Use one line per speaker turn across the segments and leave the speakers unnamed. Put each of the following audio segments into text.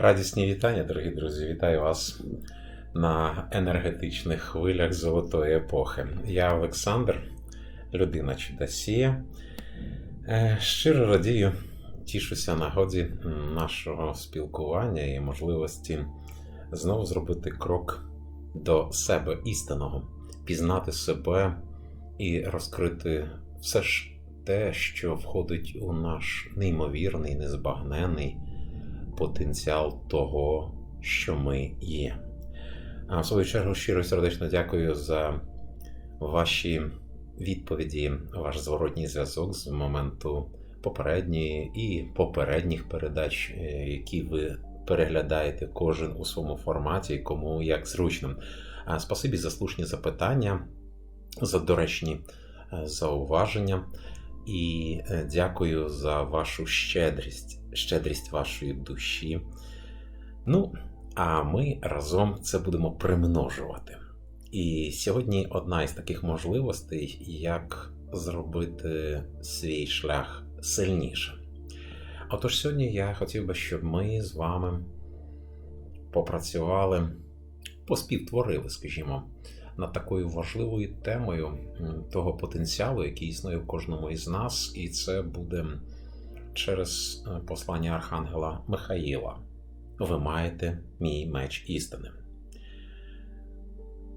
Радісні вітання, дорогі друзі! Вітаю вас на енергетичних хвилях золотої епохи. Я Олександр, людина чудосія. Е, Щиро радію, тішуся нагоді нашого спілкування і можливості знову зробити крок до себе істинного, пізнати себе і розкрити все ж те, що входить у наш неймовірний, незбагнений потенціал того, що ми є. А в свою чергу щиро і сердечно дякую за ваші відповіді, ваш зворотній зв'язок з моменту попередньої і попередніх передач, е, які ви переглядаєте кожен у своєму форматі, кому як зручно. А Спасибі за слушні запитання, за доречні е, зауваження. І е, дякую за вашу щедрість, щедрість вашої душі. Ну, а ми разом це будемо примножувати. І сьогодні одна із таких можливостей, як зробити свій шлях сильніше. Отож, сьогодні я хотів би, щоб ми з вами попрацювали, поспівтворили, скажімо, над такою важливою темою того потенціалу, який існує в кожному із нас, і це буде через е, послання Архангела Михаїла. Ви маєте мій меч істини.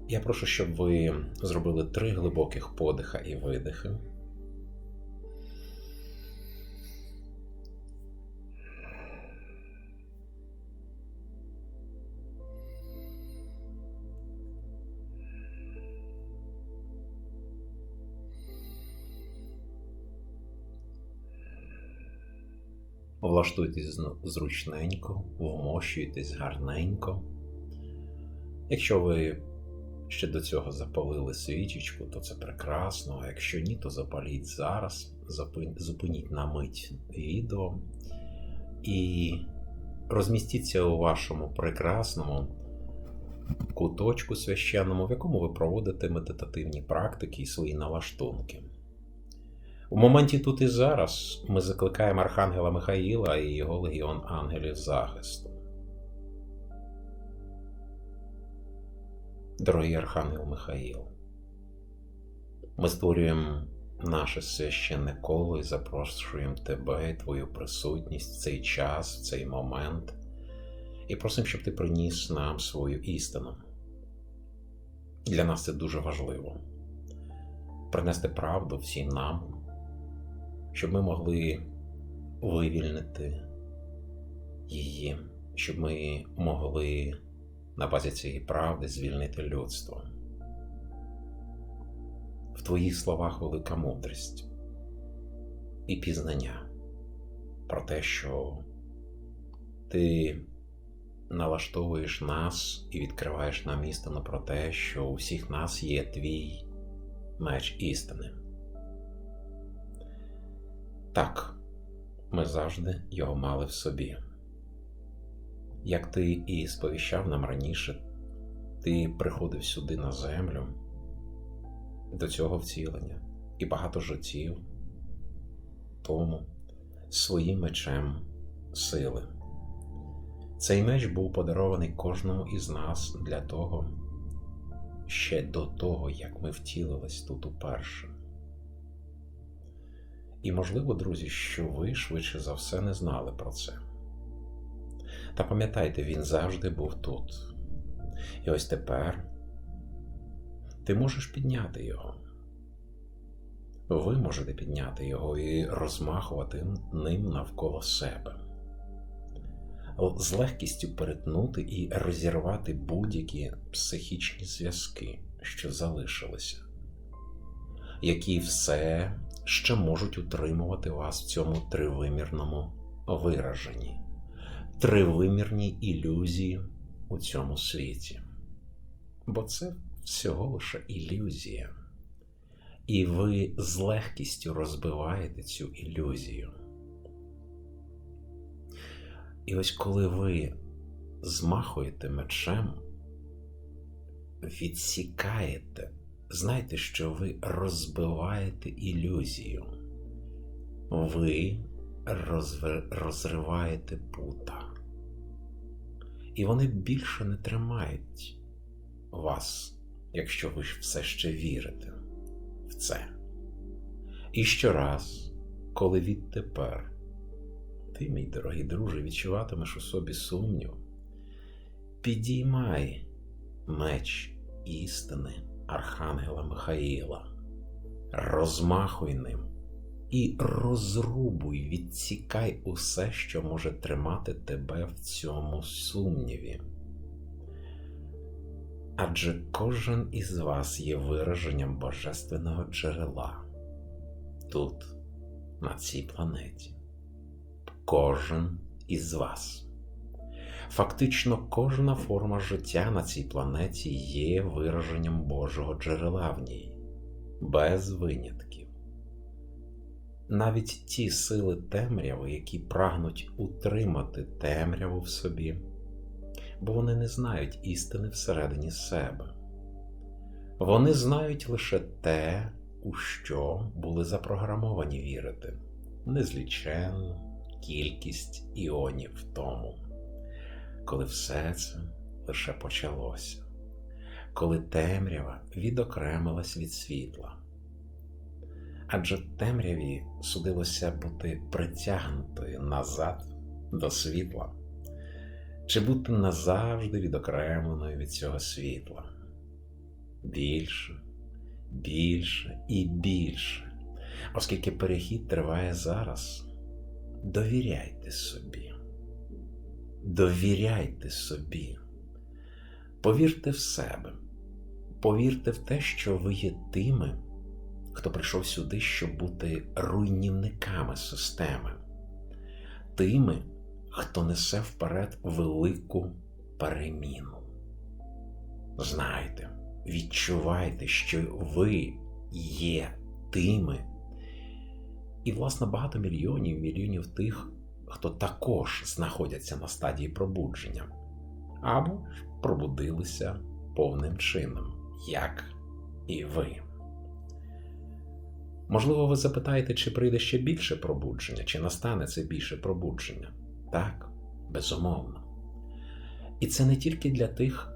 Я прошу, щоб ви зробили три глибоких подиха і видихи. Влаштуйтесь зручненько, вмощуйтесь гарненько. Якщо ви ще до цього запалили свічечку, то це прекрасно. А якщо ні, то запаліть зараз, зупиніть на мить відео і розмістіться у вашому прекрасному куточку священному, в якому ви проводите медитативні практики і свої налаштунки. У моменті тут і зараз ми закликаємо Архангела Михаїла і його легіон ангелів захисту. Дорогий Архангел Михаїл, ми створюємо наше священне коло і запрошуємо тебе і твою присутність в цей час, в цей момент, і просимо, щоб ти приніс нам свою істину. Для нас це дуже важливо принести правду всім нам щоб ми могли вивільнити її, щоб ми могли на базі цієї правди звільнити людство. В твоїх словах велика мудрість і пізнання про те, що ти налаштовуєш нас і відкриваєш нам істину про те, що у всіх нас є твій меч істини. Так, ми завжди його мали в собі. Як ти і сповіщав нам раніше, ти приходив сюди на землю до цього вцілення і багато життів тому своїм мечем сили. Цей меч був подарований кожному із нас для того, ще до того, як ми втілились тут уперше. І, можливо, друзі, що ви швидше за все не знали про це. Та пам'ятайте, він завжди був тут. І ось тепер ти можеш підняти його. Ви можете підняти його і розмахувати ним навколо себе, з легкістю перетнути і розірвати будь-які психічні зв'язки, що залишилися, які все ще можуть утримувати вас в цьому тривимірному вираженні, тривимірній ілюзії у цьому світі. Бо це всього лише ілюзія. І ви з легкістю розбиваєте цю ілюзію. І ось коли ви змахуєте мечем, відсікаєте знайте, що ви розбиваєте ілюзію, ви розриваєте пута, І вони більше не тримають вас, якщо ви все ще вірите в це. І щораз, коли відтепер ти, мій дорогий друже, відчуватимеш у собі сумнів, підіймай меч істини Архангела Михаїла, розмахуй ним і розрубуй, відсікай усе, що може тримати тебе в цьому сумніві. Адже кожен із вас є вираженням божественного джерела тут, на цій планеті. Кожен із вас. Фактично, кожна форма життя на цій планеті є вираженням Божого джерела в ній, без винятків. Навіть ті сили темряви, які прагнуть утримати темряву в собі, бо вони не знають істини всередині себе. Вони знають лише те, у що були запрограмовані вірити, незліченну кількість іонів тому, коли все це лише почалося, коли темрява відокремилась від світла. Адже темряві судилося бути притягнутою назад до світла, чи бути назавжди відокремленою від цього світла. Більше, більше і більше, оскільки перехід триває зараз, довіряйте собі, довіряйте собі, повірте в себе, повірте в те, що ви є тими хто прийшов сюди, щоб бути руйнівниками системи, тими, хто несе вперед велику переміну. Знайте, відчувайте, що ви є тими, і, власне, багато мільйонів мільйонів тих, хто також знаходяться на стадії пробудження, або ж пробудилися повним чином, як і ви. Можливо, ви запитаєте, чи прийде ще більше пробудження, чи настане це більше пробудження? Так, безумовно. І це не тільки для тих,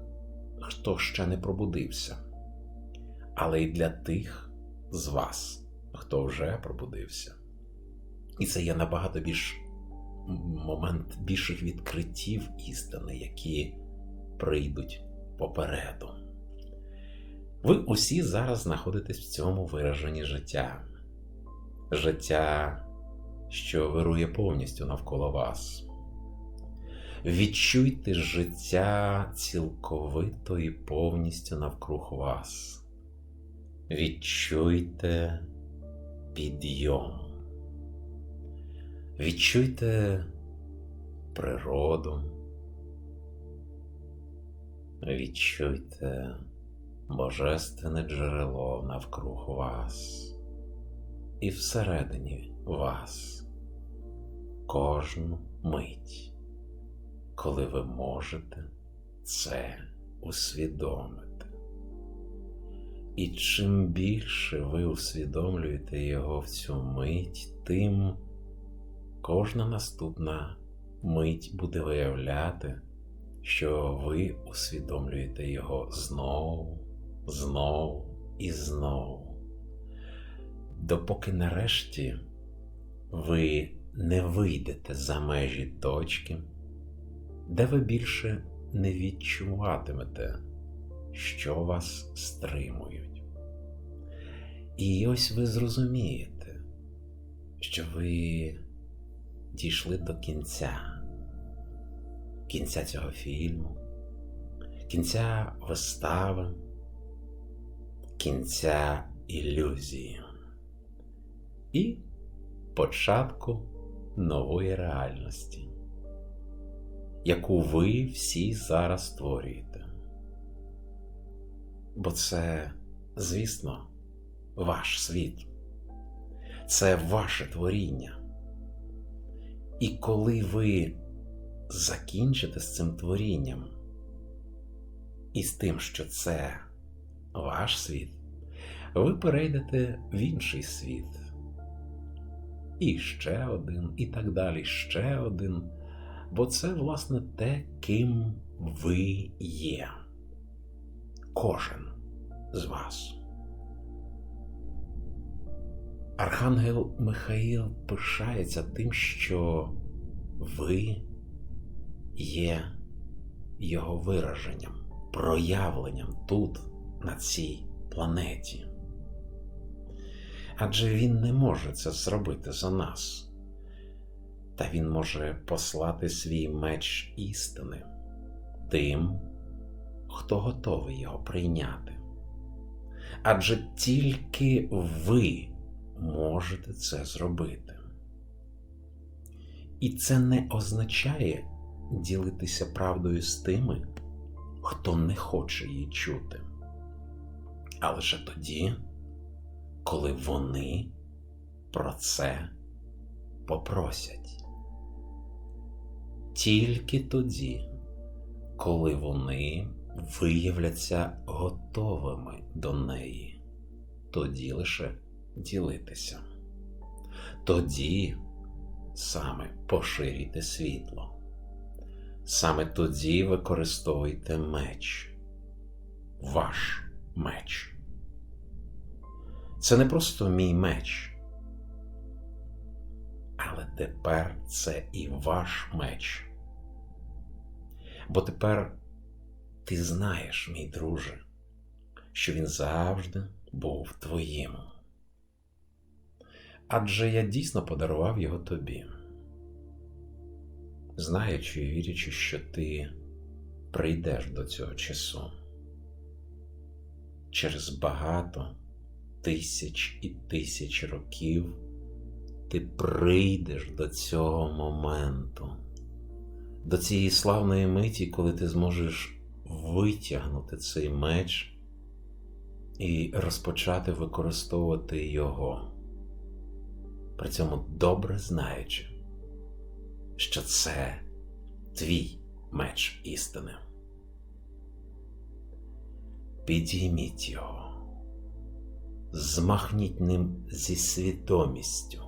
хто ще не пробудився, але й для тих з вас, хто вже пробудився. І це є набагато більш момент більших відкриттів істини, які прийдуть попереду. Ви усі зараз знаходитесь в цьому вираженні життя, життя, що вирує повністю навколо вас. Відчуйте життя цілковито і повністю навкруг вас. Відчуйте підйом. Відчуйте природу. Відчуйте божественне джерело навкруг вас і всередині вас кожну мить, коли ви можете це усвідомити. І чим більше ви усвідомлюєте його в цю мить, тим кожна наступна мить буде виявляти, що ви усвідомлюєте його знову, знову і знову допоки нарешті ви не вийдете за межі точки, де ви більше не відчуватимете, що вас стримують. І ось ви зрозумієте, що ви дійшли до кінця, кінця цього фільму, кінця вистави, кінця ілюзії. І початку нової реальності, яку ви всі зараз створюєте. Бо це, звісно, ваш світ, це ваше творіння. І коли ви закінчите з цим творінням і з тим, що це ваш світ, ви перейдете в інший світ і ще один, і так далі, ще один, бо це, власне, те, ким ви є. Кожен з вас. Архангел Михаїл пишається тим, що ви є його вираженням, проявленням тут, на цій планеті. Адже він не може це зробити за нас, та він може послати свій меч істини тим, хто готовий його прийняти. Адже тільки ви можете це зробити. І це не означає ділитися правдою з тими, хто не хоче її чути. А лише тоді, коли вони про це попросять. Тільки тоді, коли вони виявляться готовими до неї, тоді лише ділитися. Тоді саме поширюйте світло. Саме тоді використовуйте меч, ваш меч. Це не просто мій меч, але тепер це і ваш меч. Бо тепер ти знаєш, мій друже, що він завжди був твоїм. Адже я дійсно подарував його тобі, знаючи і вірячи, що ти прийдеш до цього часу через багато тисяч і тисяч років ти прийдеш до цього моменту, до цієї славної миті, коли ти зможеш витягнути цей меч і розпочати використовувати його, при цьому добре знаючи, що це твій меч істини. Підійміть його змахніть ним зі свідомістю,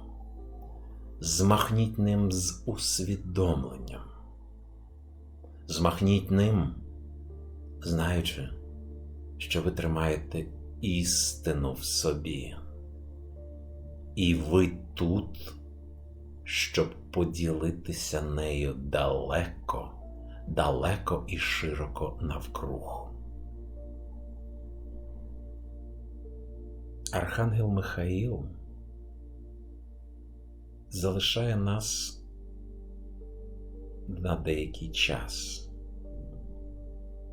змахніть ним з усвідомленням, змахніть ним, знаючи, що ви тримаєте істину в собі, і ви тут, щоб поділитися нею далеко, далеко і широко навкруг. Архангел Михаїл залишає нас на деякий час.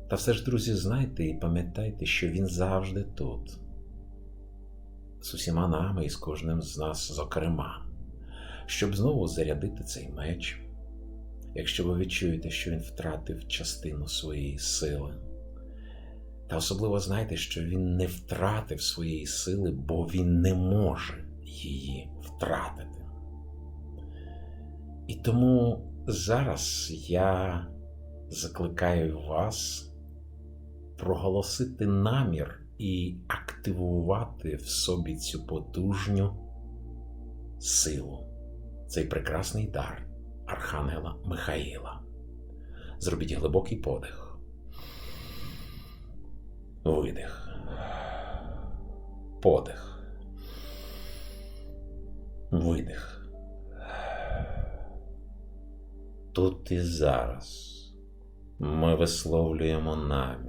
Та все ж, друзі, знайте і пам'ятайте, що він завжди тут, з усіма нами і з кожним з нас, зокрема, щоб знову зарядити цей меч, якщо ви відчуєте, що він втратив частину своєї сили. Та особливо знайте, що він не втратив своєї сили, бо він не може її втратити. І тому зараз я закликаю вас проголосити намір і активувати в собі цю потужню силу, цей прекрасний дар Архангела Михаїла. Зробіть глибокий подих. Видих. Подих. Видих. Тут і зараз ми висловлюємо намір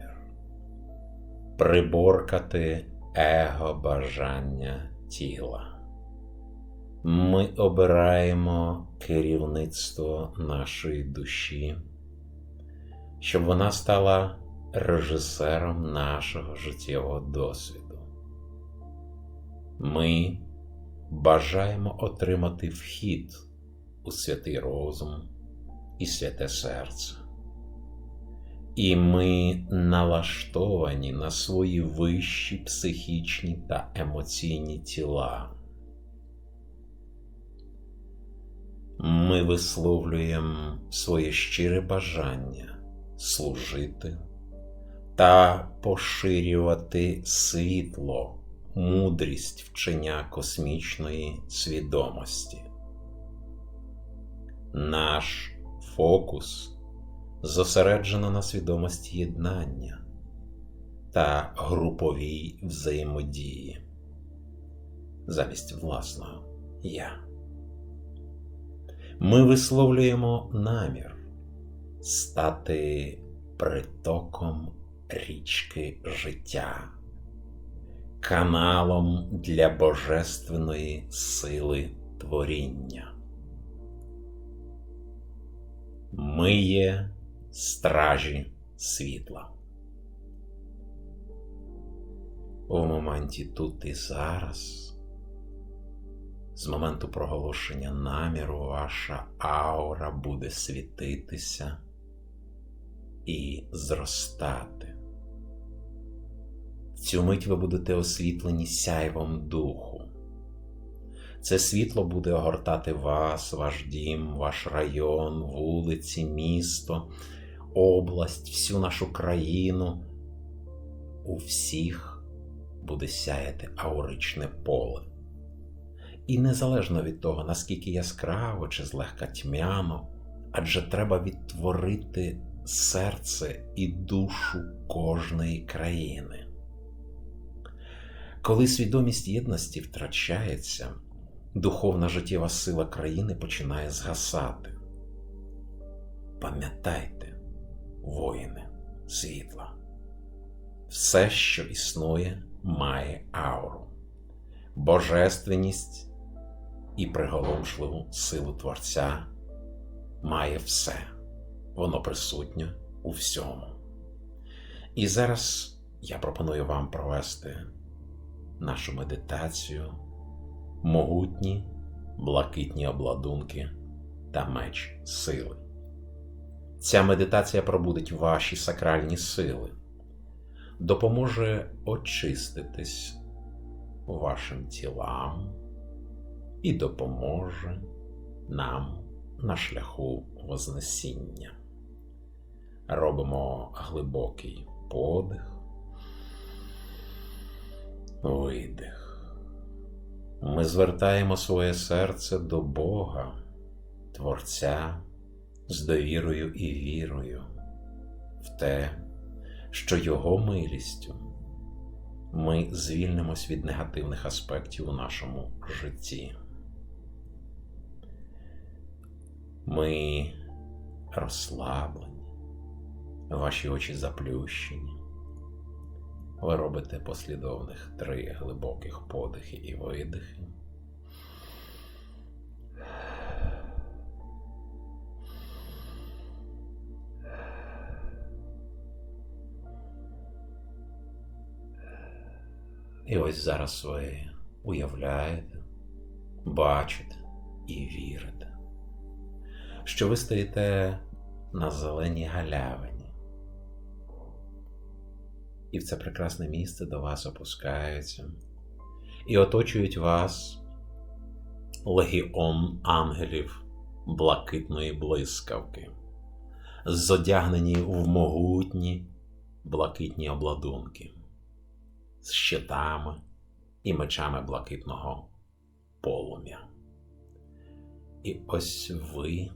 приборкати его бажання тіла. Ми обираємо керівництво нашої душі, щоб вона стала режисером нашого життєвого досвіду. Ми бажаємо отримати вхід у святий розум і святе серце. І ми налаштовані на свої вищі психічні та емоційні тіла. Ми висловлюємо своє щире бажання служити та поширювати світло, мудрість вчення космічної свідомості. Наш фокус зосереджено на свідомості єднання та груповій взаємодії замість власного я. Ми висловлюємо намір стати притоком річки життя, каналом для божественної сили творіння. Ми є стражі світла. У моменті тут і зараз, з моменту проголошення наміру, ваша аура буде світитися і зростати. В цю мить ви будете освітлені сяйвом духу. Це світло буде огортати вас, ваш дім, ваш район, вулиці, місто, область, всю нашу країну. У всіх буде сяяти ауричне поле. І незалежно від того, наскільки яскраво чи злегка тьмяно, адже треба відтворити серце і душу кожної країни. Коли свідомість єдності втрачається, духовна життєва сила країни починає згасати. Пам'ятайте, воїни світла, все, що існує, має ауру, божественність і приголомшливу силу Творця має все, воно присутнє у всьому. І зараз я пропоную вам провести нашу медитацію могутні блакитні обладунки та меч сили. Ця медитація пробудить ваші сакральні сили, допоможе очиститись вашим тілам і допоможе нам на шляху Вознесіння. Робимо глибокий подих, видих. Ми звертаємо своє серце до Бога, Творця з довірою і вірою в те, що Його милістю ми звільнимось від негативних аспектів у нашому житті. Ми розслаблені, ваші очі заплющені. Ви робите послідовних три глибоких подихи і видихи. І ось зараз ви уявляєте, бачите і вірите, що ви стоїте на зеленій галявині. І в це прекрасне місце до вас опускаються, і оточують вас легіон ангелів блакитної блискавки, зодягнені в могутні блакитні обладунки, з щитами і мечами блакитного полум'я. І ось ви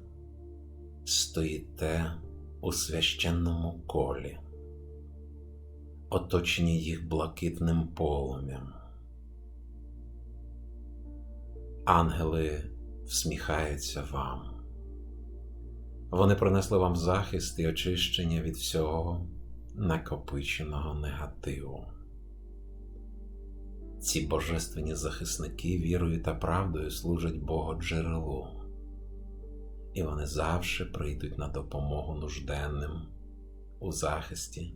стоїте у священному колі оточені їх блакитним полум'ям. Ангели всміхаються вам. Вони принесли вам захист і очищення від всього накопиченого негативу. Ці божественні захисники вірою та правдою служать Богу джерелу, і вони завжди прийдуть на допомогу нужденним у захисті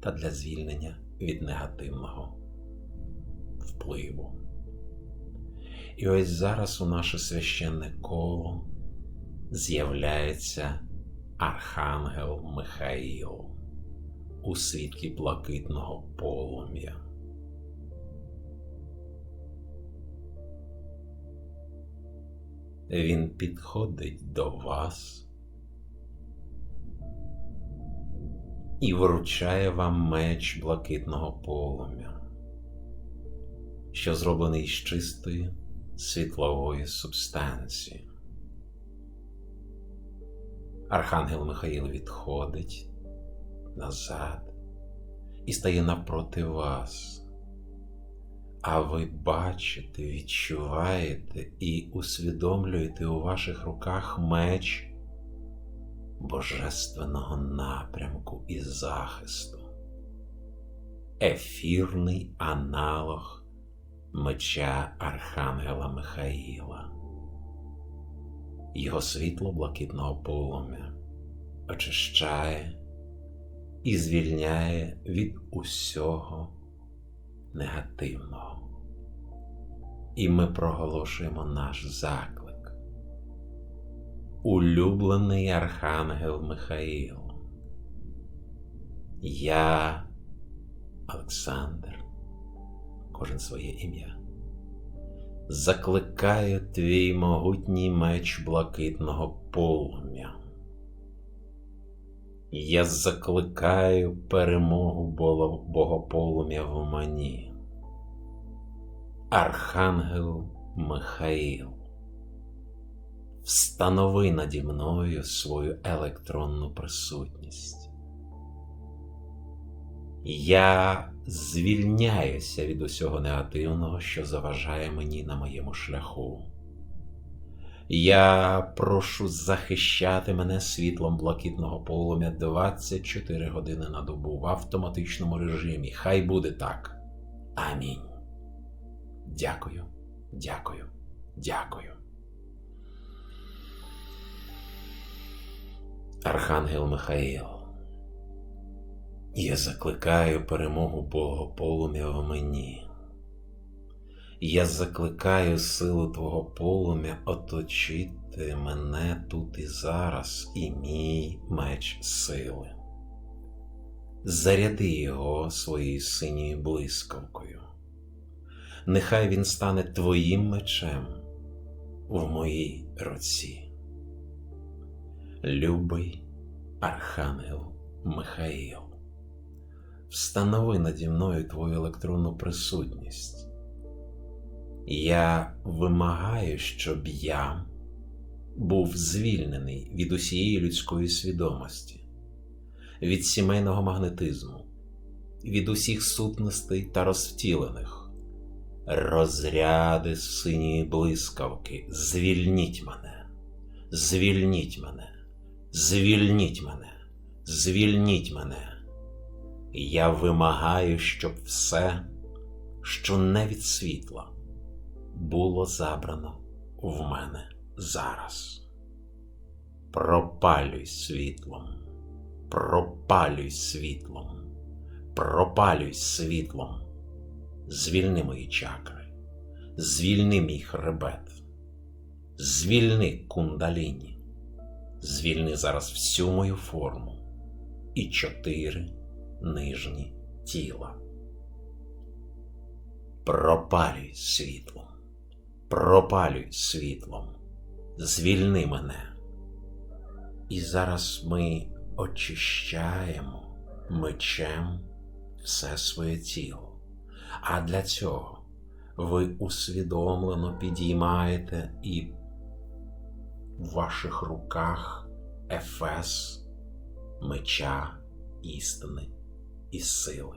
та для звільнення від негативного впливу. І ось зараз у наше священне коло з'являється Архангел Михаїл у світлі блакитного полум'я. Він підходить до вас і вручає вам меч блакитного полум'я, що зроблений з чистої світлової субстанції. Архангел Михаїл відходить назад і стає навпроти вас. А ви бачите, відчуваєте і усвідомлюєте у ваших руках меч божественного напрямку і захисту, ефірний аналог меча Архангела Михаїла, його світло блакитного полум'я очищає і звільняє від усього негативного. І ми проголошуємо наш заклик. Улюблений Архангел Михаїл. Я, Олександр, кожен своє ім'я, закликаю твій могутній меч блакитного полум'я. Я закликаю перемогу Богополум'я в мені. Архангел Михаїл, встанови наді мною свою електронну присутність. Я звільняюся від усього негативного, що заважає мені на моєму шляху. Я прошу захищати мене світлом блакитного полум'я 24 години на добу в автоматичному режимі. Хай буде так. Амінь. Дякую, дякую, дякую. Архангел Михаїл. Я закликаю перемогу Бога полум'я в мені. Я закликаю силу Твого полум'я оточити мене тут і зараз, і мій меч сили. Заряди його своєю синьою блискавкою. Нехай він стане Твоїм мечем в моїй руці. Любий Архангел Михаїл, встанови наді мною Твою електронну присутність. Я вимагаю, щоб я був звільнений від усієї людської свідомості, від сімейного магнетизму, від усіх сутностей та розвтілених, розряди синьої блискавки, звільніть мене, звільніть мене, звільніть мене, звільніть мене. Я вимагаю, щоб все, що не від світла було забрано в мене зараз. Пропалюй світлом, пропалюй світлом, пропалюй світлом, звільни мої чакри, звільни мій хребет, звільни кундаліні, звільни зараз всю мою форму і чотири нижні тіла. Пропалюй світлом пропалюй світлом, звільни мене. І зараз ми очищаємо мечем все своє тіло. А для цього ви усвідомлено підіймаєте і в ваших руках ефес меча істини і сили.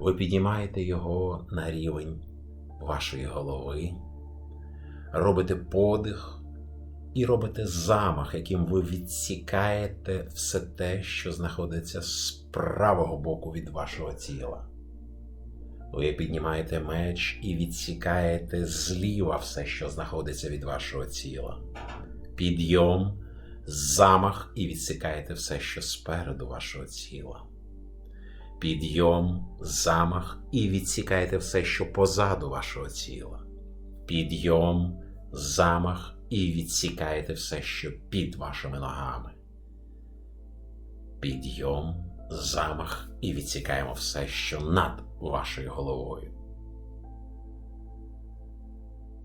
Ви підіймаєте його на рівень вашої голови робите подих і робите замах, яким ви відсікаєте все те, що знаходиться з правого боку від вашого тіла. Ви піднімаєте меч і відсікаєте зліва все, що знаходиться від вашого тіла. Підйом, замах і відсікаєте все, що спереду вашого тіла. Підйом, замах і відсікаєте все, що позаду вашого тіла підйом, замах і відсікаєте все, що під вашими ногами. Підйом, замах і відсікаємо все, що над вашою головою.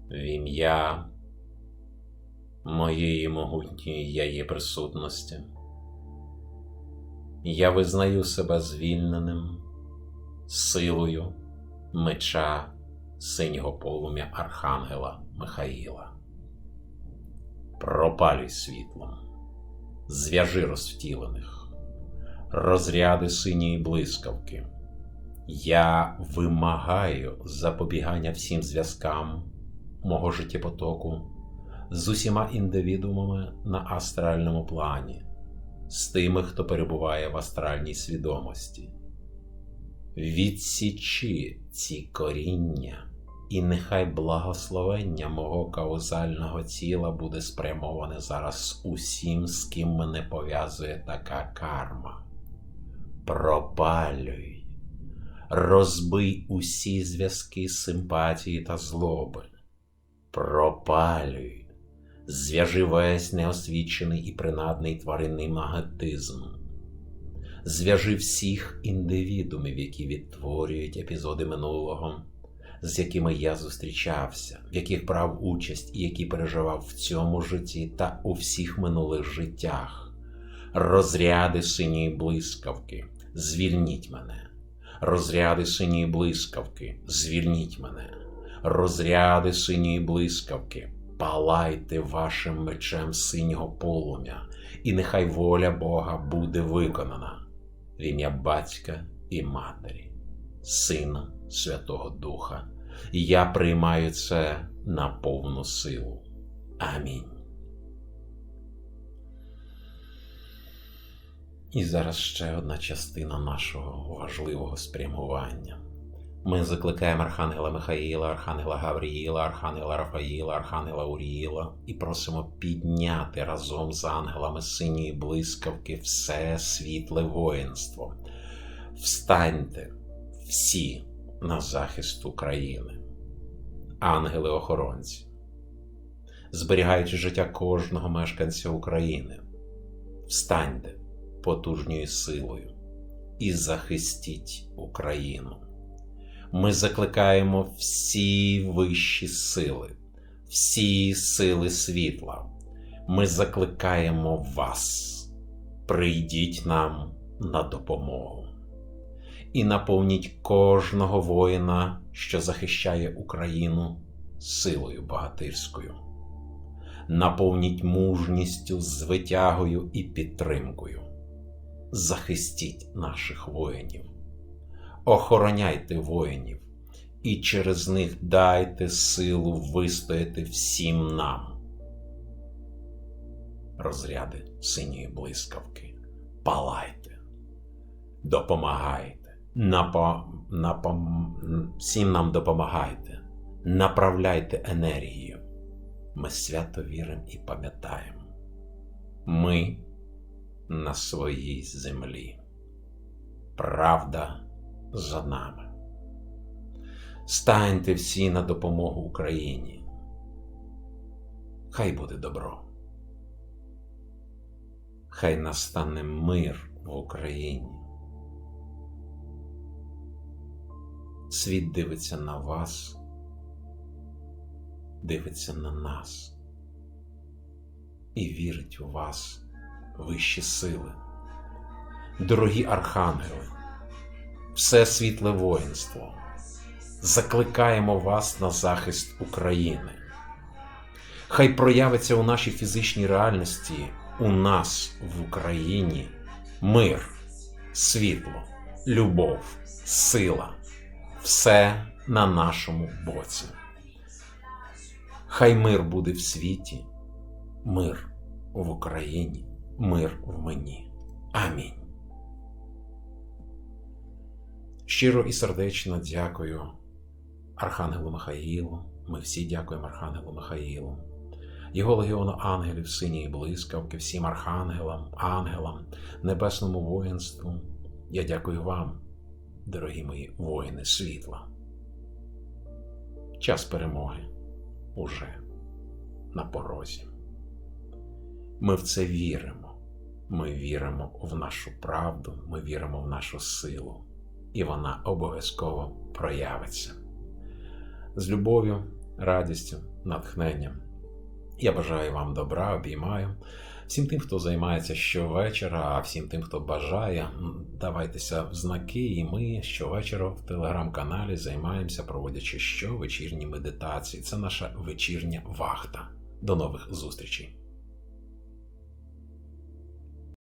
В ім'я моєї могутньої я є присутності. Я визнаю себе звільненим силою меча синього полум'я Архангела Михаїла. Пропалюй світлом, зв'яжи розвтілених, розряди синьої блискавки. Я вимагаю запобігання всім зв'язкам мого життєпотоку з усіма індивідуумами на астральному плані, з тими, хто перебуває в астральній свідомості. Відсічи ці коріння, і нехай благословення мого каузального тіла буде спрямоване зараз усім, з ким мене пов'язує така карма. Пропалюй, розбий усі зв'язки симпатії та злоби. Пропалюй, зв'яжи весь неосвічений і принадний тваринний магнетизм. Зв'яжи всіх індивідумів, які відтворюють епізоди минулого, з якими я зустрічався, в яких брав участь і які переживав в цьому житті та у всіх минулих життях. Розряди синьої блискавки, звільніть мене. Розряди синьої блискавки, звільніть мене. Розряди синьої блискавки, палайте вашим мечем синього полум'я, і нехай воля Бога буде виконана в ім'я Батька і Матері, Сина Святого Духа. Я приймаю це на повну силу. Амінь. І зараз ще одна частина нашого важливого спрямування. Ми закликаємо Архангела Михаїла, Архангела Гавріїла, Архангела Рафаїла, Архангела Уріїла і просимо підняти разом з ангелами синьої блискавки все світле воїнство. Встаньте всі на захист України, ангели-охоронці, зберігаючи життя кожного мешканця України. Встаньте потужньою силою і захистіть Україну. Ми закликаємо всі вищі сили, всі сили світла. Ми закликаємо вас. Прийдіть нам на допомогу і наповніть кожного воїна, що захищає Україну силою багатирською. Наповніть мужністю, звитягою і підтримкою. Захистіть наших воїнів охороняйте воїнів, і через них дайте силу вистояти всім нам. Розряди синьої блискавки, палайте, допомагайте, напо, напо, всім нам допомагайте, направляйте енергію. Ми свято віримо і пам'ятаємо. Ми на своїй землі. Правда за нами. Станьте всі на допомогу Україні. Хай буде добро. Хай настане мир в Україні. Світ дивиться на вас, дивиться на нас і вірить у вас вищі сили, дорогі архангели все світле воїнство. Закликаємо вас на захист України. Хай проявиться у нашій фізичній реальності, у нас в Україні мир, світло, любов, сила, все на нашому боці. Хай мир буде в світі, мир в Україні, мир в мені. Амінь. Щиро і сердечно дякую Архангелу Михаїлу. Ми всі дякуємо Архангелу Михаїлу, його легіону ангелів, синій блискавки, всім архангелам, ангелам, небесному воїнству. Я дякую вам, дорогі мої воїни світла. Час перемоги уже на порозі. Ми в це віримо. Ми віримо в нашу правду, ми віримо в нашу силу і вона обов'язково проявиться. З любов'ю, радістю, натхненням. Я бажаю вам добра, обіймаю. Всім тим, хто займається щовечора, а всім тим, хто бажає, давайтеся в знаки, і ми щовечора в телеграм-каналі займаємося, проводячи щовечірні медитації. Це наша вечірня вахта. До нових зустрічей!